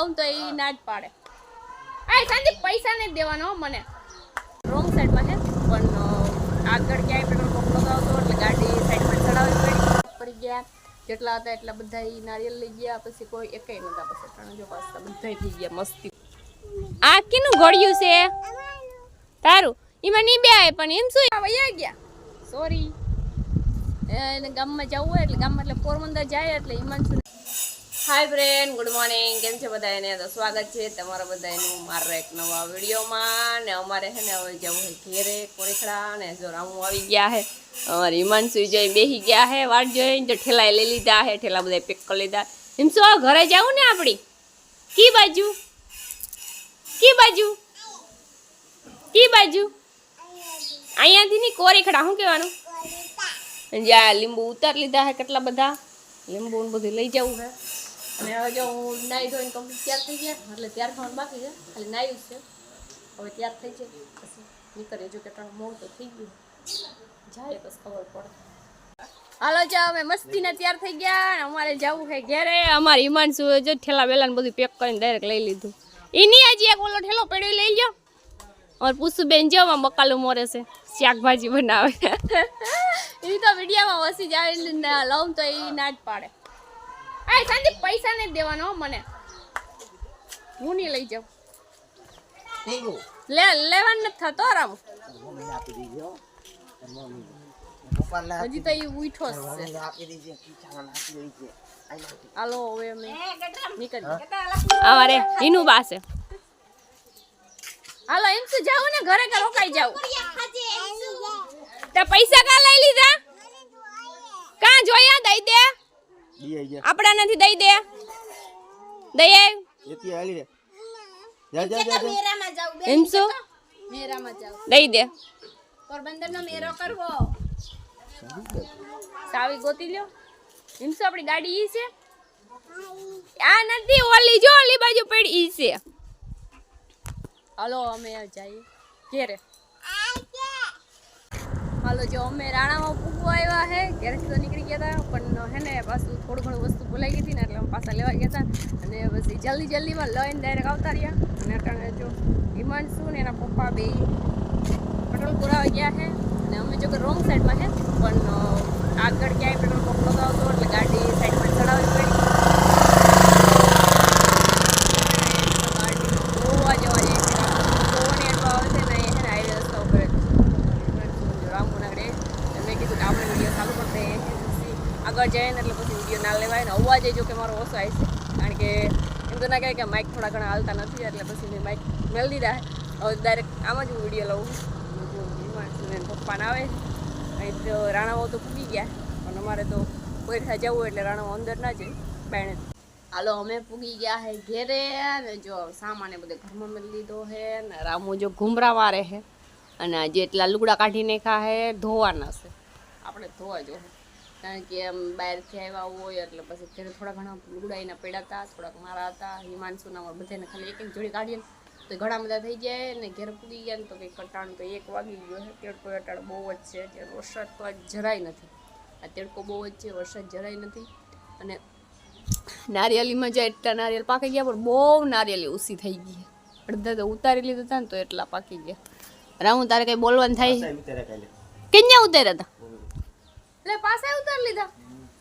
લઉં તો એ ના જ પાડે. આ શાંતિ, પૈસા નહીં દેવાનો મને. રોંગ સાઈડમાં છે, પણ આગળ ક્યાંય પેટ્રોલ પંપ લગાવતો એટલે ગાડી સાઈડમાં ચડાવવી પડી. પડી ગયા, જેટલા હતા એટલા બધા ઈ નારિયેલ લઈ ગયા, પછી કોઈ એક નતા પછી ત્રણ જો પાછા બધા થઈ ગયા, મસ્તી. આ કીનું ઘોડિયું છે? તારું? એમાં નહીં બે આવે પણ એમ શું? વયા ગયા. સોરી એને ગામમાં જવું હોય એટલે ગામમાં એટલે પોરબંદર જાય એટલે Himanshu hi friend good morning કેમ છે બધા એને તો સ્વાગત છે તમારા બધા એનું મારા એક નવા વિડીયોમાં. ને અમારે છે ને હવે જવું છે ઘેરે કોરેખડા ને રામુ આવી ગયા છે. અમારે હિમાંશુ જઈ બેસી ગયા છે. વાટ જોઈને તો ઠેલા લઈ લીધા છે. ઠેલા બધા પેક કરી લીધા. હિમશુ ઘરે જાઉં ને આપણી? કી બાજુ? કી બાજુ? કી બાજુ? અહીંયાથી ની કોરેખડા. શું કહેવાનું? જ્યાં લીંબુ ઉતાર લીધા છે કેટલા બધા? લીંબુ બધું લઈ જવું છે. અને હવે જો હું નાઈ ધોઈને કમ્પ્લીટ તૈયાર થઈ ગયા, એટલે તૈયાર થવાનું બાકી છે. ખાલી નાયું છે. હવે તૈયાર થઈ જાય પછી નીકળીએ, જો કે મોડ તો થઈ ગયું. જાય બસ ખબર પડે. હાલો, જો અમે મસ્તીને તૈયાર થઈ ગયા અને અમારે જવું છે ઘેરે. અમારે હિમાંશુ જો ઠેલા વેલાને બધું પેક કરીને ડાયરેક્ટ લઈ લીધું. એની હજી એક ઓલો ઠેલો પડ્યો, લઈ લો અમારે પૂછું બેન જો માં બકાલું મોરે છે, શાકભાજી બનાવે. એ તો વિડીયોમાં વસી જાય, લઉં તો એ ના જ પાડે. આ સંદીપ પૈસા નહીં દેવાનો હો મને. હું નહીં લઈ જાઉં. લે લેવાનું નથી થતો રામ હજી તો એ ઉઠો છે. હાલો હવે અમે આવા રે ઈનું બાસે હાલો એમ શું જાવ ને? ઘરે કે રોકાઈ જાવ તે પૈસા કા લઈ લીધા? કા જોયા? દઈ દે. આપડા નથી દઈ દે. દઈએ એમ શું? દઈ દે. સાવી ગોતી લ્યો. એમ શું આપણી ગાડી ઈ છે? આ નથી ઓલી જો ઓલી બાજુ પડી ઈ છે. હાલો અમે જઈએ ઘેરે. હાલો જો અમે રાણામાં આવ્યા હે ગેરેજ તો નીકળી ગયા હતા પણ હે ને પાછું થોડું ઘણું વસ્તુ ભૂલાઈ ગઈ હતી ને એટલે પાછા લેવા ગયા હતા અને પછી જલ્દી જલ્દીમાં લઈને ડાયરેક્ટ આવતા રહ્યા. અને અટાણે જો હિમાંશુ ને એના પપ્પા બે પેટ્રોલ પુરાવા ગયા છે અને અમે જો કે રોંગ સાઈડમાં છે પણ આગળ ક્યાંય પેટ્રોલ પંપ લગાવતો એટલે ગાડી સાઈડમાં ચડાવવી પડી ગોવા જવા જાય છે ગોવાની એટલો આવે છે ને એ છે ને હાઈવે રસ્તા ઉપર જ રામુનાગડે મેં કીધું કે આપણે ચાલુ આગળ જાય ને એટલે પછી વીડિયો ના લેવાય ને અવાજ જો કે મારો ઓછો આવે છે. કારણ કે એમ તો ના કહે કે માઇક થોડા ઘણા હાલતા નથી, એટલે પછી મેં માઇક મેળ દીધા. હવે ડાયરેક્ટ આમ જ હું વીડિયો લઉં પપ્પાને આવે. અહીં તો રાણાઓ તો પૂગી ગયા. પણ અમારે તો થા જવું એટલે રાણાઓ અંદર ના જાય. બેણે. હાલો, અમે પૂગી ગયા હે ઘેરે ને જો સામાન બધે ઘરમાં મેં લીધો હે ને રામુ જો ઘૂમરા મારે હે. અને જેટલા લુગડા કાઢી નાખ્યા હે, ધોવાના છે. આપણે ધોવા જો કારણ કે એમ બહારથી આવ્યા હોય એટલે પછી ઘરે થોડા ઘણા લુગડા એના પડ્યા હતા થોડાક મારા હતા હિમાંશુના મારા બધાને ખાલી એક એક જોડી કાઢીએ. તો ઘણા બધા થઈ જાય ને ઘેર પૂગી ગયા ને તો કંઈ કટાણ તો એક વાગી ગયો છે તેડકો અટાળ બહુ જ છે. અત્યારે વરસાદ તો આજ જરાય નથી. આ તેડકો બહુ જ છે વરસાદ જરાય નથી. અને નારિયેલીમાં જાય એટલા નારિયેલ પાકી ગયા પણ બહુ નારિયેલી ઓછી થઈ ગઈ અડધા તો ઉતારી લીધા હતા ને તો એટલા પાકી ગયા. રામુ તારે કઈ બોલવાનું થાય? કેન્યા ઉતાર્યા હતા? એટલે પાછા ઉતારી લીધા.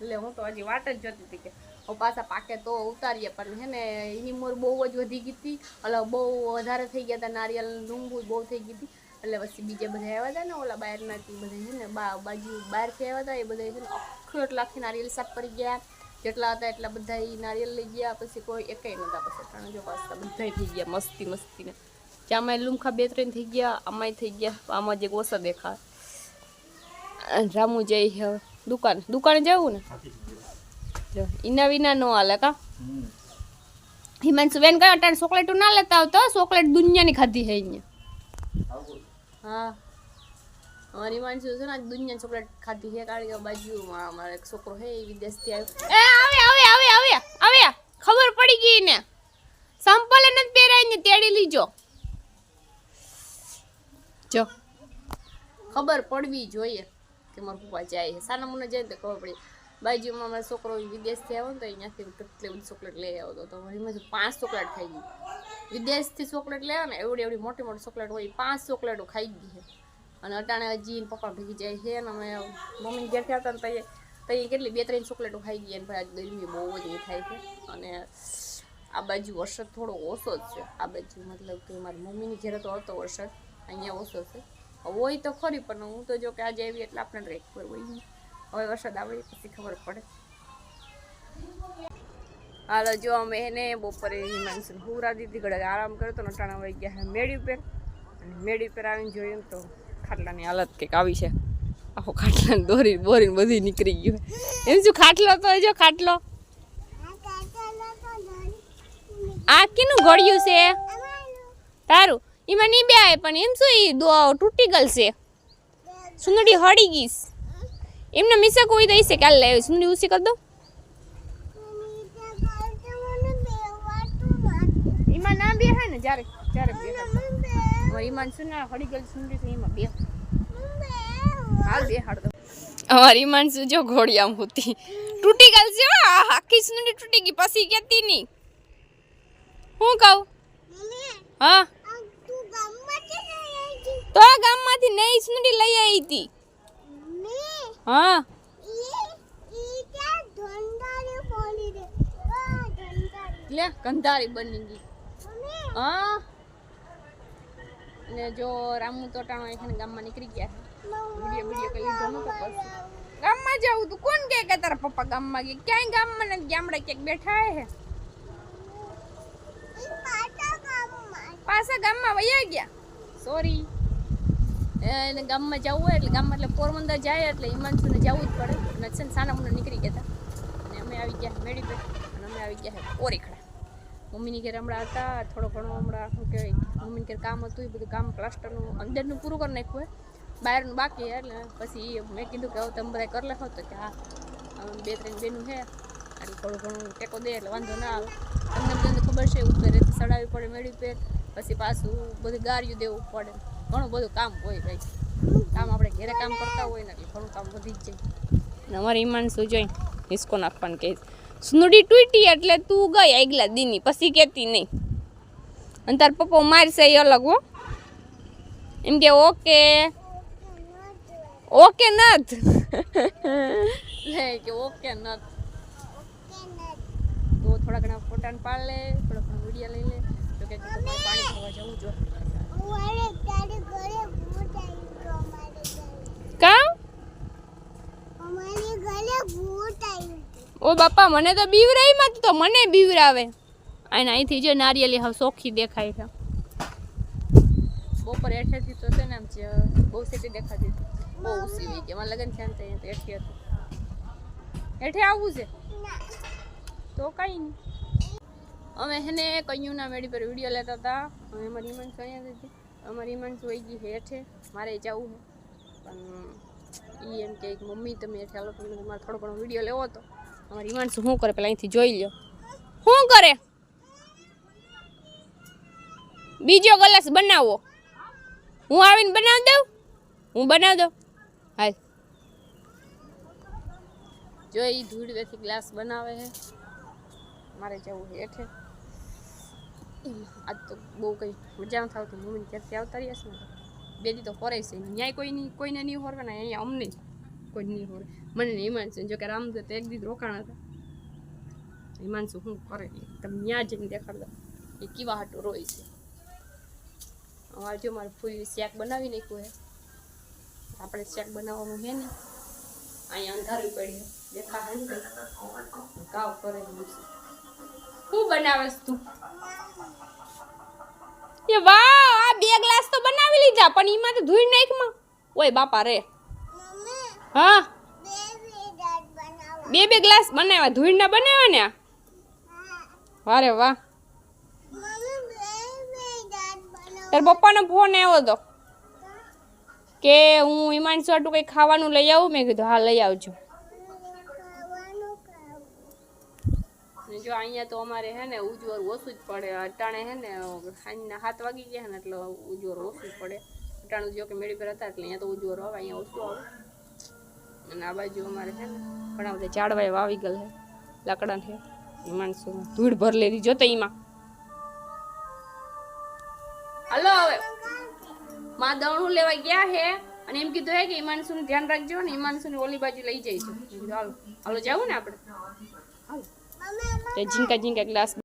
એટલે હું તો હજી વાટ જ જોતી હતી કે હું પાછા પાકે તો ઉતારીએ, પણ હે ને, એની મોર બહુ જ વધી ગઈ હતી. એટલે બહુ વધારે થઈ ગયા હતા નારિયેલ ડુંગુ બહુ થઈ ગઈ હતી. એટલે પછી બીજે બધા આવ્યા હતા ને, ઓલા બહારનાથી બધા છે ને, બા, બાજુ બહારથી આવ્યા હતા, એ બધા છે ને, આખું એટલા આખી નારિયેલ સાફ પડી ગયા. જેટલા હતા એટલા બધા એ નારિયેલ લઈ ગયા, પછી કોઈ એકેય નતા પછી. ત્રણ જો પાછા બધા થઈ ગયા, મસ્તી, મસ્તીને. ચામાં લુમખા બે ત્રણ થઈ ગયા, આમાંય થઈ ગયા. આમાં જે ઓછા દેખાય. રામુ જઈ દુકાન દુકાને જવું ને? જો ઇના વિના નો હાલે કા? હિમાંશુ બેન કયો અટાણે ચોકલેટ ના લેતા આવતો? ચોકલેટ દુનિયાની ખાધી છે અહીંયા. હા. અમારી હિમાંશુ છે ને દુનિયા ચોકલેટ ખાધી છે કારણ કે બાજુમાં અમારો એક છોકરો છે એ વિદેશથી આવ્યો. એ આવે આવે આવે આવે આવે. ખબર પડી ગઈ ને સંપલે નથી પહેરાય ને તેડી લીજો. જો. ખબર પડવી જોઈએ. કે મારા પપ્પા જાય છે સાના મુને જાય તો ખબર પડી બાજુમાં મારો છોકરો વિદેશથી આવ્યો ને તો અહીંયાથી કેટલી બધી ચોકલેટ લઈ આવ્યો તો એમાંથી પાંચ ચોકલેટ ખાઈ ગઈ વિદેશથી ચોકલેટ લેવા ને એવડી એવડી મોટી મોટી ચોકલેટ હોય પાંચ ચોકલેટો ખાઈ ગઈ છે અને અટાણે હજી પપ્પા ભેગી જાય છે ને અમે મમ્મી ઘેર હતા ને તૈયાર તૈયાર કેટલી બે ત્રણ ચોકલેટો ખાઈ ગઈ અને ભાઈ આજ ગરમી બહુ જ થાય છે અને આ બાજુ વરસાદ થોડો ઓછો જ છે આ બાજુ મતલબ કે મારી મમ્મીની ઘેરે તો હતો વરસાદ અહીંયા ઓછો છે હોય તો ખરી પણ હું તો જો કે આજે આવી એટલે આપણે કંઈ પર હોય હવે વરસાદ આવે પછી ખબર પડે. હાલો જો અમે એને બપોરે હિમાંશુ હુરા દીધી ઘડે આરામ કર્યો તો નટાણા વહી ગયા મેળી ઉપર. અને મેળી ઉપર આવીને જોયું ને તો ખાટલાની હાલત કંઈક આવી છે. આખો ખાટલાને દોરી બોરીને બધી નીકળી ગયું એમ શું ખાટલો તો જો ખાટલો? આ કીનું ગળ્યું છે? તારું? એમાં નહીં બે આવે પણ એમ શું ઈ દો તૂટી ગલ છે સુંદરી હળી ગઈશ એમને મિસક હોય તો એ છે કાલે લાવી સુંદરી ઉસી કરી દો. એમાં ના બે ને જ્યારે જ્યારે બે હવે ઈમાન શું ના હળી ગયેલી સુંદરી છે એમાં બે. હાલ બે હાડ દો. અમારી ઈમાન શું જો ઘોડી આમ હોતી. તૂટી ગયેલ છે હો, આ આખી સુંદરી તૂટી ગઈ. પછી કેતી નહીં હું કહું? હા. તો આ ગામમાંથી નઈ સુંદરી લઈ આવી હતી હા. લે કંધારી બની ગઈ. હા. ને જો રામુ તોટાણો એખાને ગામમાં નીકળી ગયા છે. વીડિયો વીડિયો કરી લીધો નતો પછી. ગામમાં જવું તું? કોણ કે કે તારા પપ્પા ગામમાં ગયા? ક્યાંય ગામમાં નથી ગામડે ક્યાંક બેઠા હે? પાછા ગામમાં. વયા ગયા. સોરી એને ગામમાં જવું હોય એટલે ગામમાં એટલે પોરબંદર જાય એટલે હિમાંશુને જવું જ પડે. અને છે ને સાના મુના નીકળી ગયા હતા. અને અમે આવી ગયા મેળી પે અને અમે આવી ગયા ઓરીખડા. મમ્મીની ઘેર હમણાં હતા, થોડો ઘણો હમણાં શું કહેવાય, મમ્મીની ઘેર કામ હતું, એ બધું કામ પ્લાસ્ટરનું અંદરનું પૂરું કરી નાખ્યું હોય બહારનું બાકી એટલે પછી મેં કીધું કે હવે તમે બધા કરી લખો તો કે હા બે ત્રણ બેનું છે એટલે થોડું ઘણું ટેકો દે એટલે વાંધો ના આવે. તમને બધાને ખબર છે રેતી ચડાવવી પડે મેળી પેટ પછી પાછું બધું ગાર્યું દેવું પડે. ઘણું બધું કામ હોય ભાઈ. કામ આપણે ઘેરે કામ કરતા હોય ને એટલે ઘણું કામ વધી જ જાય. ને અમારી ઈમાન શું જોઈ હિસ્કો નાખવાનું કહે સુંદડી તૂટી એટલે તું ગઈ આગલા દીની પછી કહેતી નહીં. અને તાર પપ્પા મારશે એ અલગ હો. એમ કે ઓકે. ઓકે નથ. કે ઓકે નથ. તો થોડા ઘણા ફોટા પાડ લે થોડા ઘણા વીડિયો લઈ લે. તો કે પાણી ભરવા જવું જોઈએ કામ ઓ બાપા મને તો બીવરાઈ માં તો મને બીવરાવે. અને અહીંથી જો નારિયેલી હવે સોખી દેખાય છે. બપોર હેઠેથી તો છે ને આમ જે બહુ સીટી દેખાતી હતી. બહુ સીવી કે ગઈ લગ્ન છે ને તો અહીંયા હતું. હેઠે આવવું છે? તો કઈ નહીં. અમે હેને કયુંના મેળી પર વીડિયો લેતા હતા. અમારી ઈમાનસ અહીંયા હતી અમારી ઈમાનસ વહી ગઈ હેઠે. મારે જવું છે પણ એ એમ કે મમ્મી, તમે હેઠે આવો તમે મારે થોડો ઘણો વીડિયો લેવો હતો. અમારી ઈમાનસ શું કરે? પેલા અહીંથી જોઈ લો શું કરે? બીજો ગ્લાસ બનાવો. હું આવીને બનાવી દઉં? હું બનાવી દઉં? હાલ. જો એ ધૂળ વેથી ગ્લાસ બનાવે છે મારે જવું હેઠે. આજ તો બહુ કંઈ મજા ન થતી મમ્મીને ક્યાંથી આવતા રહ્યા છે. ને બે દી તો ફરે છે. ન્યાય કોઈ નહીં કોઈને નહીં હોરવે ને અહીંયા અમને કોઈ નહીં હોરે. મને ને હિમાંશુ જો કે રામદેવ તો એક દી રોકાણ હતા. હિમાંશુ શું કરે? તમે ત્યાં જઈને દેખાડ દો એ કેવા હાટું રોય છે. અમારે મારે ફૂલ શેક બનાવી નાખ્યું હે. આપણે શેક બનાવવાનું હે ને? અહીંયા અંધારું પડ્યું. દેખા હે ને કાવ કરે શું બનાવે તું? એ વાહ આ બે ગ્લાસ તો બનાવી લીધા, પણ એમાં તો ધોઈ નાખમાં. ઓય, બાપા, રે. હા. બે બે ગ્લાસ બનાવ્યા ધોઈના બનાવ્યા ને? વારે વાહ. તાર પપ્પાનો ફોન આવ્યો હતો કે હું હિમાંશુ હાટું કંઈ ખાવાનું લઈ આવું? મેં કીધું, હા, લઈ આવજો ને જો અહીંયા તો અમારે હે ને ઉજવર ઓછું જ પડે. અટાણે હે ને સાંજના હાથ વાગી ગયા ને એટલે ઉજવર ઓછું જ પડે. અટાણું જો કે મેળી પર હતા એટલે અહીંયા તો ઉજવર આવે અહીંયા ઓછું આવે. અને આ બાજુ અમારે છે ને ઘણા બધા ઝાડવાએ વાવી ગયેલ છે લાકડા છે માણસો ધૂળ ભર લેલી જોતો એમાં હલો હવે. માં દણું લેવા ગયા હે અને એમ કીધું હે કે ઈમાનસુનું ધ્યાન રાખજો ને ઈમાનસુની ઓલી બાજુ લઈ જઈશું. ચાલો હાલો, જાવું ને આપણે? તે ઝીંકા ઝીંકા ગ્લાસ